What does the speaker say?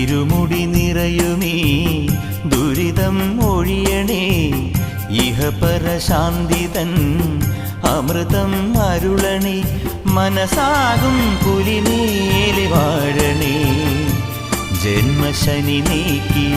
ഇരുമുടി നിറയുമേ ദുരിതം ഒഴിയണേ. ഇഹപരശാന്തിതൻ അമൃതം അരുളണേ മനസാകും പുലിമേലെ വാഴണേ. ജന്മശനി നീക്കി